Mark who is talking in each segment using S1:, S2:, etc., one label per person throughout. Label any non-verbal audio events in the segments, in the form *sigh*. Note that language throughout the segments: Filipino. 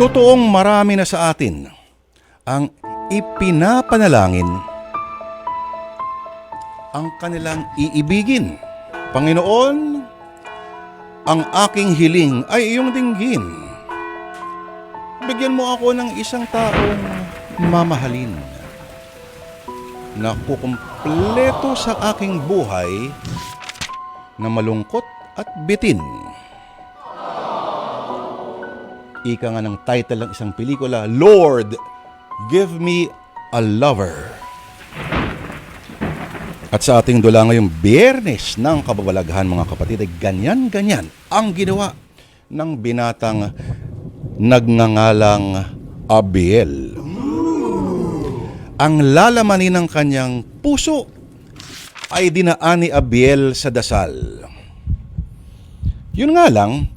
S1: Totoong marami na sa atin ang ipinapanalangin ang kanilang iibigin. Panginoon, ang aking hiling ay iyong dinggin. Bigyan mo ako ng isang taong mamahalin na kukumpleto sa aking buhay na malungkot at bitin. Ika nga ng title ng isang pelikula, Lord, Give Me a Lover. At sa ating dula ngayong biyernes ng kababalaghan mga kapatid, ganyan-ganyan ang ginawa ng binatang nagngangalang Abiel. Ang lalamanin ng kanyang puso ay dinaan ni Abiel sa dasal. Yun nga lang,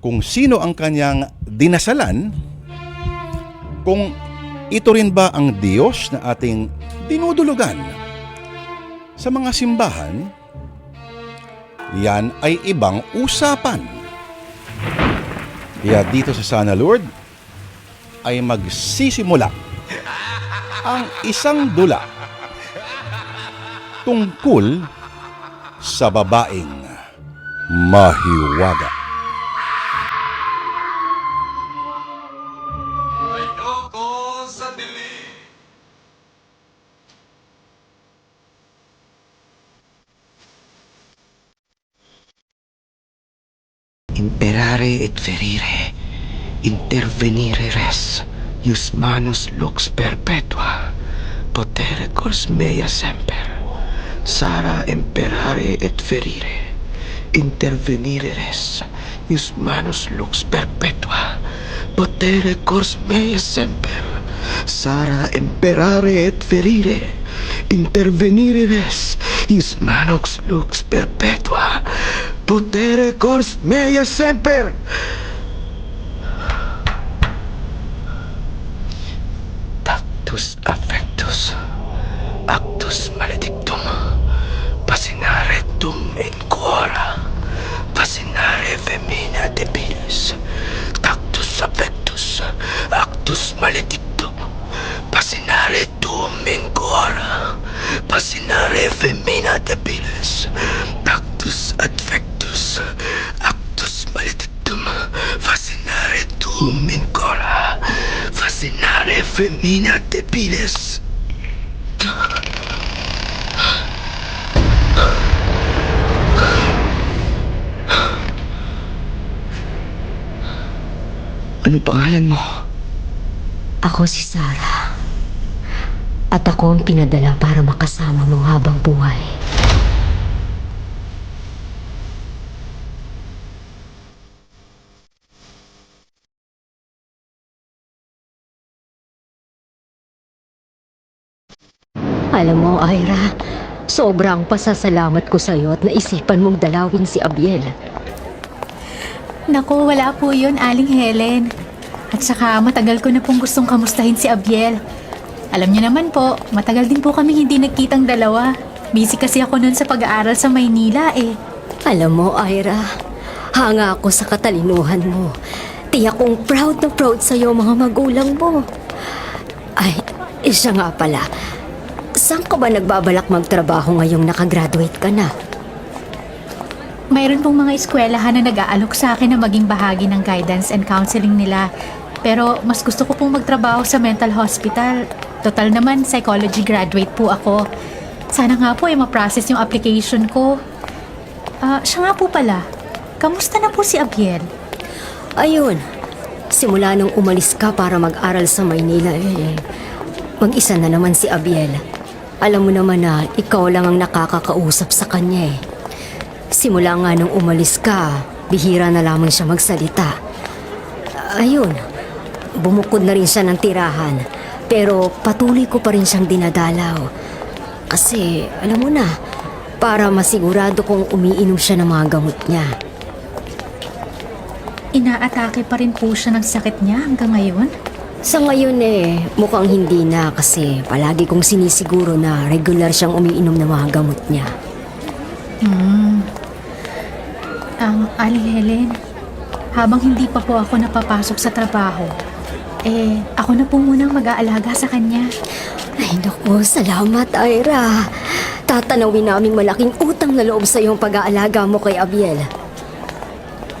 S1: kung sino ang kanyang dinasalan, kung ito rin ba ang Diyos na ating dinudulugan sa mga simbahan, yan ay ibang usapan. Kaya dito sa Sana Lord ay magsisimula ang isang dula tungkol sa babaeng mahiwaga.
S2: Perare et ferire, intervenire res, ius manus lux perpetua, potere cors mea semper, sara imperare et ferire, intervenire res, ius manus lux perpetua, potere cors mea semper, sara imperare et ferire, intervenire res, ius manus lux perpetua, potere cors mea semper. Tactus affectus, actus maledictum, pasinare dum in cora, pasinare femina debilis, tactus affectus, actus maledictum, pasinare dum in cora, pasinare femina debilis, tactus affectus, cora, fascinare femina debilis. Ano pangalan mo?
S3: Ako si Sarah. At ako ang pinadala para makasama mo habang buhay. Alam mo, Ira, sobrang pasasalamat ko sa'yo at naisipan mong dalawin si Abiel.
S4: Naku, wala po yun, Aling Helen. At saka matagal ko na pong gustong kamustahin si Abiel. Alam niyo naman po, matagal din po kami hindi nagkitang dalawa. Busy kasi ako noon sa pag-aaral sa Maynila eh.
S3: Alam mo, Ira, hanga ako sa katalinuhan mo. Tiyak kong proud na proud sa'yo mga magulang mo. Ay, siya nga pala. Saan ka ba nagbabalak magtrabaho ngayong nakagraduate ka na?
S4: Mayroon pong mga eskwelahan na nag-aalok sa akin na maging bahagi ng guidance and counseling nila. Pero mas gusto ko pong magtrabaho sa mental hospital. Total naman, psychology graduate po ako. Sana nga po ay ma-process yung application ko. Ah, siya nga po pala. Kamusta na po si Abiel?
S3: Ayun, simula nung umalis ka para mag-aral sa Maynila eh, mag-isa na naman si Abiel. Alam mo naman na ikaw lang ang nakakakausap sa kanya eh. Simula nga nung umalis ka, bihira na lamang siya magsalita. Ayun, bumukod na rin siya ng tirahan. Pero patuloy ko pa rin siyang dinadalaw. Kasi, alam mo na, para masigurado kong umiinom siya ng mga gamot niya.
S4: Inaatake pa rin po siya ng sakit niya hanggang ngayon?
S3: Sa ngayon eh, mukhang hindi na kasi palagi kong sinisiguro na regular siyang umiinom ng mga gamot niya.
S4: Hmm. Ang Aling Helen, habang hindi pa po ako napapasok sa trabaho, eh, ako na po munang mag-aalaga sa kanya.
S3: Ay naku, salamat Ira. Tatanawin naming malaking utang na loob sa iyong pag-aalaga mo kay Abiel.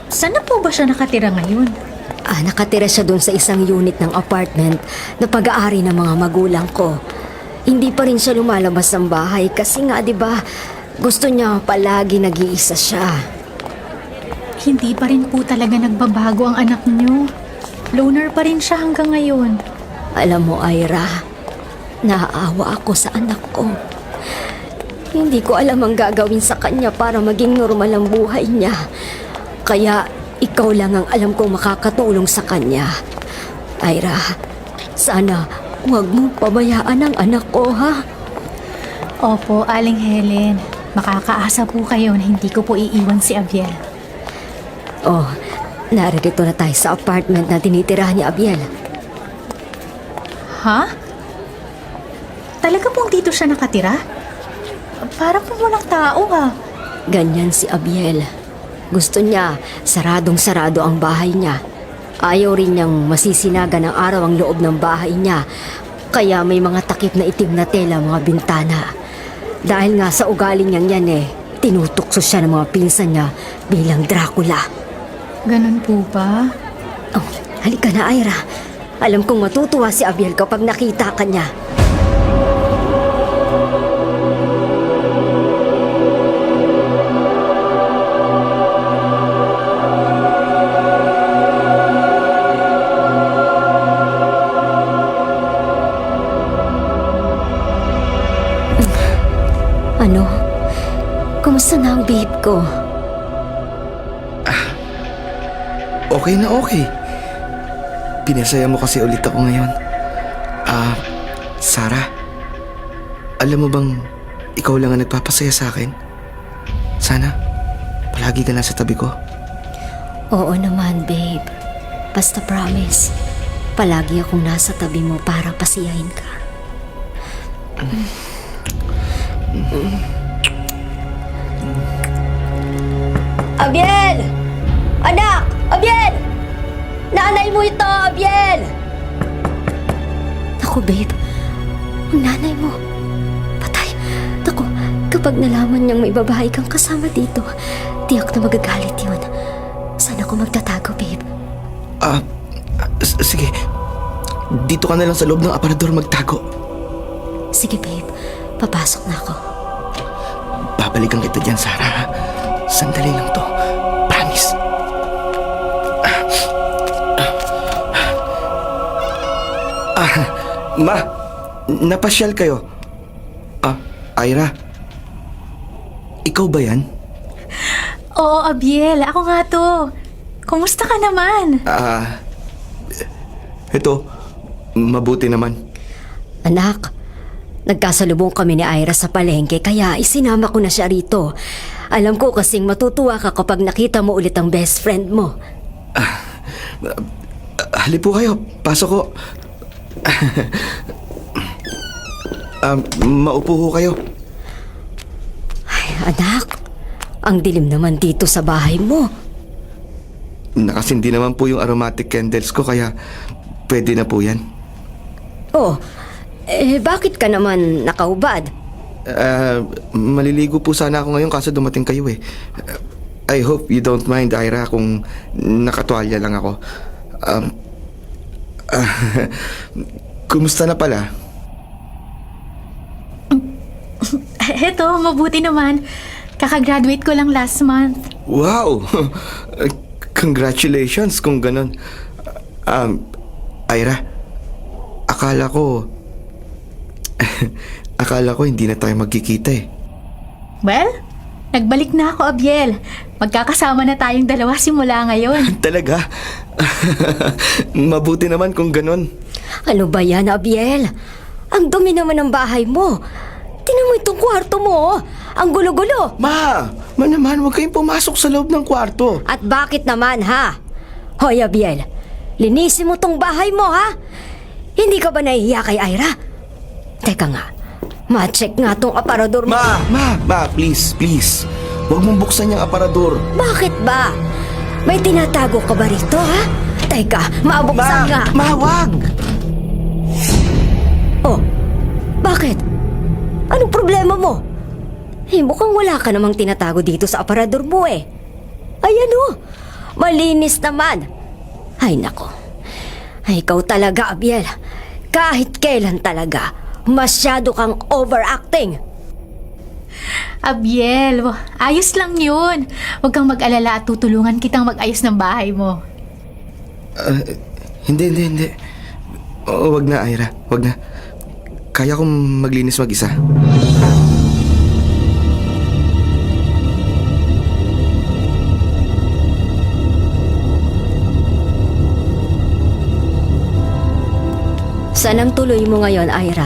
S4: Saan na po ba siya nakatira ngayon?
S3: Ah, nakatira siya doon sa isang unit ng apartment na pag-aari ng mga magulang ko. Hindi pa rin siya lumalabas ng bahay kasi nga 'di ba, gusto niya palagi nag-iisa siya.
S4: Hindi pa rin po talaga nagbabago ang anak niyo. Loner pa rin siya hanggang ngayon.
S3: Alam mo, Ira, naaawa ako sa anak ko. Hindi ko alam ang gagawin sa kanya para maging normal ang buhay niya. Kaya ikaw lang ang alam kong makakatulong sa kanya. Ira, sana huwag mong pabayaan ang anak ko, ha?
S4: Opo, Aling Helen. Makakaasa po kayo na hindi ko po iiwan si Abiel.
S3: Oh, naririto na tayo sa apartment na tinitirahan ni Abiel.
S4: Ha? Talaga pong dito siya nakatira? Parang po walang tao ha.
S3: Ganyan si Abiel. Gusto niya, saradong-sarado ang bahay niya. Ayaw rin niyang masisinaga ng araw ang loob ng bahay niya. Kaya may mga takip na itim na tela ang mga bintana. Dahil nga sa ugali niyang yan eh, tinutukso siya ng mga pinsan niya bilang Dracula.
S4: Ganun po ba?
S3: Oh, halika na, Ira. Alam kong matutuwa si Abiel kapag nakita ka niya. Kumusta na ang babe ko?
S5: Okay na okay. Pinasaya mo kasi ulit ako ngayon. Ah, Sarah. Alam mo bang ikaw lang ang nagpapasaya sa akin? Sana, palagi ka lang sa tabi ko.
S3: Oo naman, babe. Basta promise, palagi akong nasa tabi mo para pasiyahin ka. Abiel! Anak! Abiel! Nanay mo ito, Abiel! Naku, babe. Ang nanay mo. Patay. Naku, kapag nalaman niyang may babae kang kasama dito, tiyak na magagalit yun. Saan ako magtatago, babe?
S5: Ah, s- sige. Dito ka na lang sa loob ng aparador magtago.
S3: Sige, babe. Papasok na ako.
S5: Babalikan kita dyan, Sarah. Sandali lang to. Promise. Ah, ma, napasyal kayo. Ah, Ira. Ikaw ba yan?
S4: Oo, Abiel. Ako nga to. Kumusta ka naman?
S5: Ah, ito, mabuti naman.
S3: Anak, nagkasalubong kami ni Ira sa palengke kaya isinama ko na siya rito. Alam ko kasing matutuwa ka kapag nakita mo ulit ang best friend mo.
S5: Ah, Halip po kayo, pasok ko. Ah, maupo ho kayo.
S3: Ay, anak, ang dilim naman dito sa bahay mo.
S5: Nakasindi naman po yung aromatic candles ko kaya pwede na po yan.
S3: Oh, eh bakit ka naman nakaubad?
S5: Ah, maliligo po sana ako ngayon kaso dumating kayo eh. I hope you don't mind, Ira, kung nakatuwalya lang ako. Um, ah, *laughs* kumusta na pala? *laughs*
S4: Heto, mabuti naman. Kakagraduate ko lang last month.
S5: Wow! *laughs* Congratulations kung ganun. Um, Ira, akala ko... *laughs* akala ko hindi na tayo magkikita eh.
S4: Well, nagbalik na ako, Abiel. Magkakasama na tayong dalawa simula ngayon. *laughs*
S5: Talaga? *laughs* Mabuti naman kung ganun.
S3: Ano ba yan, Abiel? Ang dumi naman ng bahay mo. Tinan mo itong kwarto mo, oh. Ang gulo-gulo.
S5: Ma! Ma naman, huwag kayong pumasok sa loob ng kwarto.
S3: At bakit naman, ha? Hoy, Abiel, linisin mo tong bahay mo, ha? Hindi ka ba nahihiya kay Ira? Teka nga, ma-check nga tong aparador mo.
S5: Ma! Ma! Ma, please, please. Huwag mong buksan yung aparador.
S3: Bakit ba? May tinatago ka ba rito, ha? Teka, maabuksan nga.
S2: Mawag!
S3: Oh, bakit? Anong problema mo? Eh, mukhang wala ka namang tinatago dito sa aparador mo eh. Ayan oh, malinis naman. Ay nako, ay ikaw talaga, Abiel. Kahit kailan talaga, masyado kang overacting.
S4: Abiel, ayos lang yun. Huwag kang mag-alala at tutulungan kitang mag-ayos ng bahay mo.
S2: Hindi, hindi, hindi. Oo, wag na, Ira. Wag na. Kaya kong maglinis mag-isa.
S3: Saan ang tuloy mo ngayon, Ira?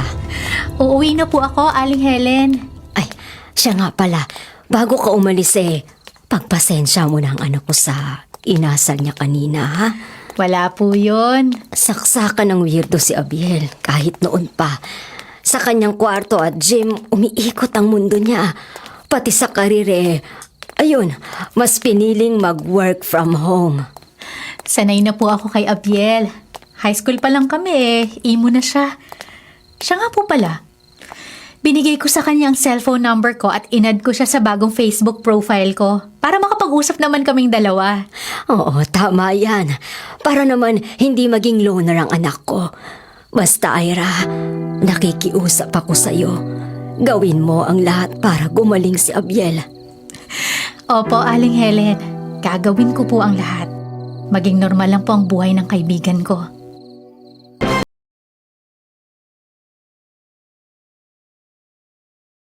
S4: Uuwi na po ako, Aling Helen.
S3: Ay, siya nga pala. Bago ka umalis eh, pagpasensya mo na ang anak ko sa inasal niya kanina, ha?
S4: Wala po yun.
S3: Saksakan ng weirdo si Abiel kahit noon pa. Sa kanyang kwarto at gym, umiikot ang mundo niya. Pati sa karire, ayun, mas piniling mag-work from home.
S4: Sanay na po ako kay Abiel. High school pa lang kami eh. Imo na siya. Siya nga po pala. Binigay ko sa kanya ang cellphone number ko at inad ko siya sa bagong Facebook profile ko para makapag-usap naman kaming dalawa.
S3: Oo, tama yan. Para naman hindi maging loner ang anak ko. Basta, Ira, nakikiusap ako sa'yo. Gawin mo ang lahat para gumaling si Abiel.
S4: Opo, Aling Helen. Gagawin ko po ang lahat. Maging normal lang po ang buhay ng kaibigan ko.